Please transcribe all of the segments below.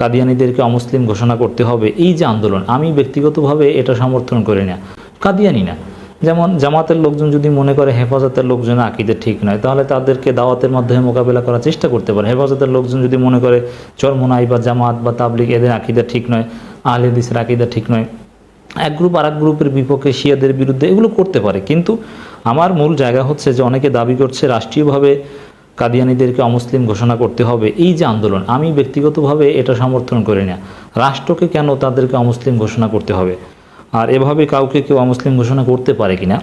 কাদিয়ানিদেরকে অমুসলিম ঘোষণা করতে হবে। এই যে আন্দোলন, আমি ব্যক্তিগতভাবে এটা সমর্থন করি না। কাদিয়ানি না। যেমন জামাতের লোকজন যদি মনে করে হেফাজতের লোকজন আকিদে ঠিক নয়, তাহলে তাদেরকে দাওয়াতের মাধ্যমে মোকাবেলা করার চেষ্টা করতে পারে। হেফাজতের লোকজন যদি মনে করে চরমোনাই বা জামাত বা তাবলিগ এদের আকিদা ঠিক নয়, আহলে হাদিসের আকিদা ঠিক নয়, এক গ্রুপ আর এক গ্রুপের বিপক্ষে শিয়াদের বিরুদ্ধে এগুলো করতে পারে। কিন্তু আমার মূল জায়গা হচ্ছে যে অনেকে দাবি করছে রাষ্ট্রীয়ভাবে কাদিয়ানিদেরকে অমুসলিম ঘোষণা করতে হবে। এই যে আন্দোলন, আমি ব্যক্তিগতভাবে এটা সমর্থন করি না। রাষ্ট্রকে কেন তাদেরকে অমুসলিম ঘোষণা করতে হবে? আর এভাবে কাউকে কেউ অমুসলিম ঘোষণা করতে পারে কিনা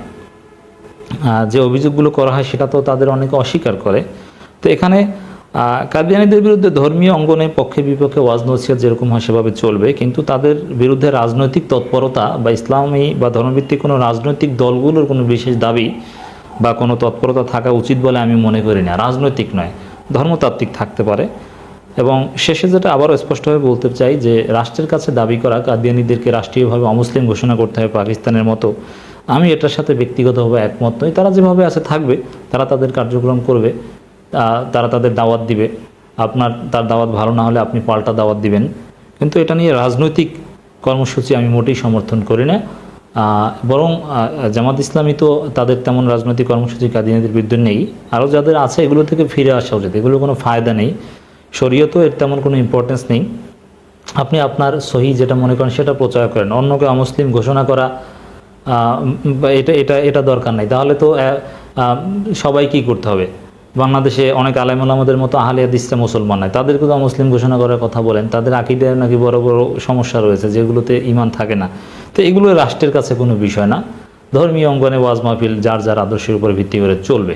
যে অভিযোগগুলো করা হয় সেটা তো তাদের অনেকে অস্বীকার করে। তো এখানে কাদিয়ানীদের বিরুদ্ধে ধর্মীয় অঙ্গনে পক্ষে বিপক্ষে ওয়াজ নসিহত যেরকম হয় সেভাবে চলবে, কিন্তু তাদের বিরুদ্ধে রাজনৈতিক তৎপরতা বা ইসলামী বা ধর্মভিত্তিক কোনো রাজনৈতিক দলগুলোর কোনো বিশেষ দাবি বা কোনো তৎপরতা থাকা উচিত বলে আমি মনে করি না। রাজনৈতিক নয়, ধর্মতাত্ত্বিক থাকতে পারে। এবং শেষে যেটা আবারও স্পষ্টভাবে বলতে চাই যে, রাষ্ট্রের কাছে দাবি করা কাদিয়ানিদেরকে রাষ্ট্রীয়ভাবে অমুসলিম ঘোষণা করতে হবে পাকিস্তানের মতো, আমি এটার সাথে ব্যক্তিগতভাবে একমত নই। তারা যেভাবে আছে থাকবে, তারা তাদের কার্যক্রম করবে তারা তাদের দাওয়াত দিবে। আপনার তার দাওয়াত ভালো না হলে আপনি পাল্টা দাওয়াত দিবেন। কিন্তু এটা নিয়ে রাজনৈতিক কর্মসূচি আমি মোটেই সমর্থন করি না। বরং জামাত ইসলামী তো তাদের তেমন রাজনৈতিক কর্মসূচি কাদিয়ানিদের বিরুদ্ধে নেই। আরও যাদের আছে, এগুলো থেকে ফিরে আসা উচিত। এগুলো কোনো ফায়দা নেই। শরীয়তও এর তেমন কোনো ইম্পর্টেন্স নেই। আপনি আপনার সহি যেটা মনে করেন, সেটা প্রচার করেন। অন্যকে অমুসলিম ঘোষণা করা এটা এটা এটা দরকার নাই। তাহলে তো সবাই কি করতে হবে? বাংলাদেশে অনেক আলেমুল আমাদের মতো আহলে হাদিসরা মুসলমান নয়। তাদেরকে তো মুসলিম ঘোষণা করার কথা বলেন। তাদের আকিদায় নাকি বড় বড় সমস্যা রয়েছে, যেগুলোতে ইমান থাকে না। তো এগুলো রাষ্ট্রের কাছে কোনো বিষয় না। ধর্মীয় অঙ্গনে ওয়াজ মাহফিল যার যার আদর্শের উপর ভিত্তি করে চলবে।